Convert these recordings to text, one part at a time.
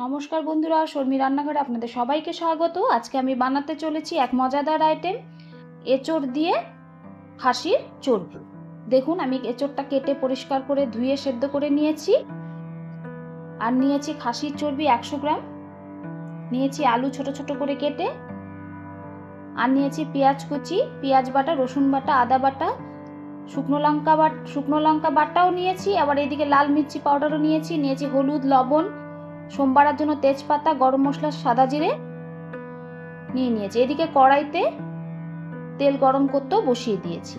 নমস্কার বন্ধুরা, শর্মি রান্নাঘরে আপনাদের সবাইকে স্বাগত। আজকে আমি বানাতে চলেছি এক মজাদার আইটেম এঁচড় দিয়ে খাসির চর্বি। দেখুন, আমি এঁচড়টা কেটে পরিষ্কার করে ধুয়ে সেদ্ধ করে নিয়েছি। আর নিয়েছি খাসির চর্বি একশো গ্রাম। নিয়েছি আলু ছোট ছোট করে কেটে। আর নিয়েছি পেঁয়াজ কুচি, পেঁয়াজ বাটা, রসুন বাটা, আদা বাটা, শুকনো লঙ্কা বাট, শুকনো লঙ্কা বাটাও নিয়েছি। আবার এদিকে লাল মির্চি পাউডারও নিয়েছি। নিয়েছি হলুদ, লবণ সোমবারের জন্য তেজপাতা, গরম মশলা, সাদা জিরে নিয়ে নিয়েছি। এদিকে কড়াইতে তেল গরম করতেও বসিয়ে দিয়েছি।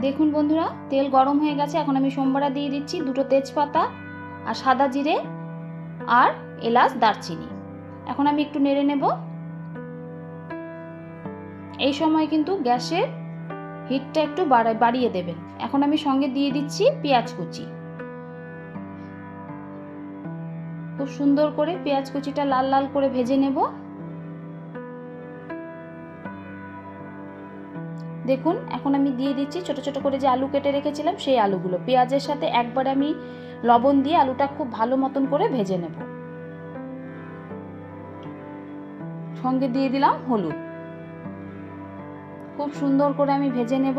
দেখুন বন্ধুরা, তেল গরম হয়ে গেছে। এখন আমি সোমবারা দিয়ে দিচ্ছি দুটো তেজপাতা আর সাদা জিরে আর এলাচ, দারচিনি। এখন আমি একটু নেড়ে নেব। এই সময় কিন্তু গ্যাসের হিটটা একটু বাড়িয়ে দেবেন। এখন আমি সঙ্গে দিয়ে দিচ্ছি পেঁয়াজ কুচি। খুব সুন্দর করে পেঁয়াজ কুচিটা লাল লাল করে ভেজে নেব। দেখুন, এখন আমি দিয়ে দিচ্ছি ছোট ছোট করে যে আলু কেটে রেখেছিলাম সেই আলুগুলো। পেঁয়াজের সাথে একবার আমি লবণ দিয়ে আলুটা খুব ভালো মতন করে ভেজে নেব। সঙ্গে দিয়ে দিলাম হলুদ। খুব সুন্দর করে আমি ভেজে নেব।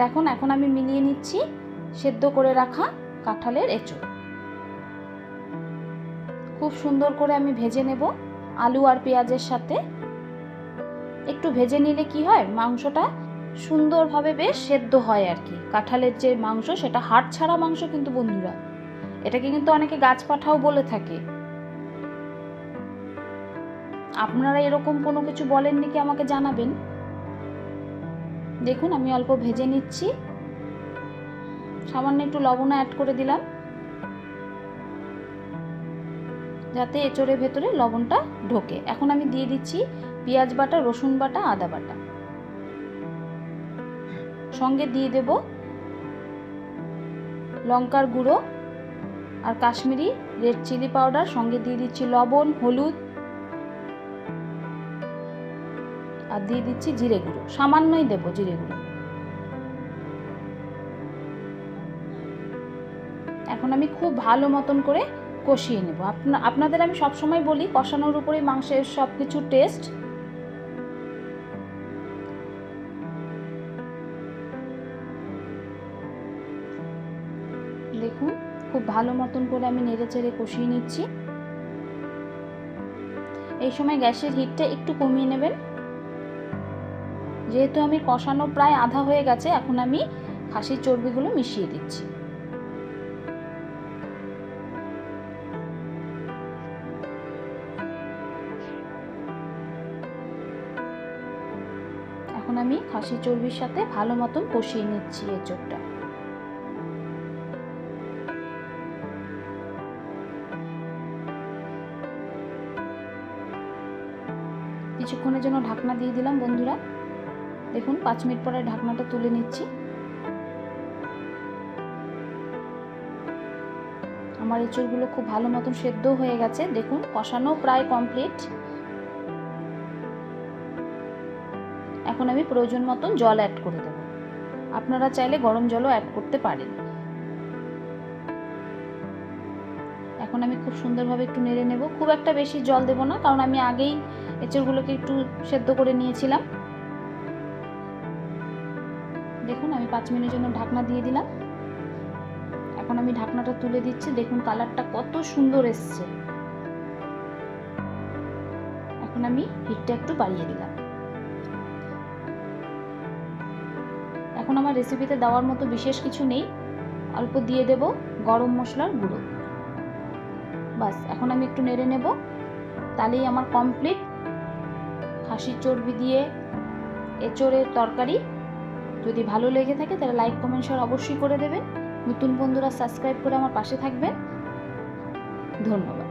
দেখুন, এখন আমি মিলিয়ে নিচ্ছি সেদ্ধ করে রাখা কাঁঠালের এঁচড়। খুব সুন্দর করে আমি ভেজে নেব আলু আর পেঁয়াজের সাথে। একটু ভেজে নিলে কি হয়, মাংসটা সুন্দরভাবে বেশ সেদ্ধ হয় আর কি। কাঁঠালের যে মাংস, সেটা হাড় ছাড়া মাংস কিন্তু বন্ধুরা। এটাকে কিন্তু অনেকে গাছ পাঠাও বলে থাকে। আপনারা এরকম কোনো কিছু বলেননি কি আমাকে জানাবেন? দেখুন, আমি অল্প ভেজে নিচ্ছি। সামান্য একটু লবণ অ্যাড করে দিলাম। যাতে এঁচড়ের ভেতরে লবণটা ঢোকে। এখন আমি দিয়ে দিচ্ছি পেঁয়াজ বাটা, রসুন বাটা, আদা বাটা। সঙ্গে দিয়ে দেব লঙ্কার গুঁড়ো। আর কাশ্মীরি রেড চিলি পাউডার, সঙ্গে দিয়ে দিচ্ছি লবণ, হলুদ, আর দিয়ে দিচ্ছি জিরে গুঁড়ো। সামান্যই দেবো জিরে গুঁড়ো। এখন আমি খুব ভালো মতন করে কষিয়ে নেব। আপনাদের আমি সবসময় বলি, কষানোর উপরেই মাংসের সব কিছু টেস্ট দেখুন খুব ভালো মতন করে আমি নেড়ে চেড়ে কষিয়ে নিচ্ছি। এই সময় গ্যাসের হিটটা একটু কমিয়ে নেবেন। যেহেতু আমি কষানো প্রায় আধা হয়ে গেছে, এখন আমি খাসির চর্বিগুলো মিশিয়ে দিচ্ছি। এখন আমি খাসির চর্বির সাথে ভালো মতন কষিয়ে নিচ্ছি এঁচড়টা। কিছুক্ষণের জন্য ঢাকনা দিয়ে দিলাম বন্ধুরা। দেখুন, পাঁচ মিনিট পরে ঢাকনাটা তুলে নিচ্ছি। আমার এঁচড়গুলো খুব ভালো মতন সেদ্ধ হয়ে গেছে। দেখুন, কষানো প্রায় কমপ্লিট এখন আমি প্রয়োজন মতন জল অ্যাড করে দেব। আপনারা চাইলে গরম জলও অ্যাড করতে পারেন। এখন আমি খুব সুন্দরভাবে একটু নেড়ে নেব। খুব একটা বেশি জল দেব না, কারণ আমি আগেই এঁচড়গুলোকে একটু সেদ্ধ করে নিয়েছিলাম। দেখুন, আমি পাঁচ মিনিটের জন্য ঢাকনা দিয়ে দিলাম। এখন আমি ঢাকনাটা তুলে দিচ্ছি। দেখুন, কালারটা কত সুন্দর এসছে। এখন আমি হিটটা একটু বাড়িয়ে দিলাম। এখন আমার রেসিপিতে দেওয়ার মতো বিশেষ কিছু নেই। অল্প দিয়ে দেব গরম মশলার গুঁড়ো। বাস, এখন আমি একটু নেড়ে নেব। তাহলেই আমার কমপ্লিট খাসির চর্বি দিয়ে এঁচড়ের তরকারি। যদি ভালো লেগে থাকে তাহলে লাইক কমেন্ট শেয়ার অবশ্যই করে দেবেন। নতুন বন্ধুরা সাবস্ক্রাইব করে আমার পাশে থাকবেন। ধন্যবাদ।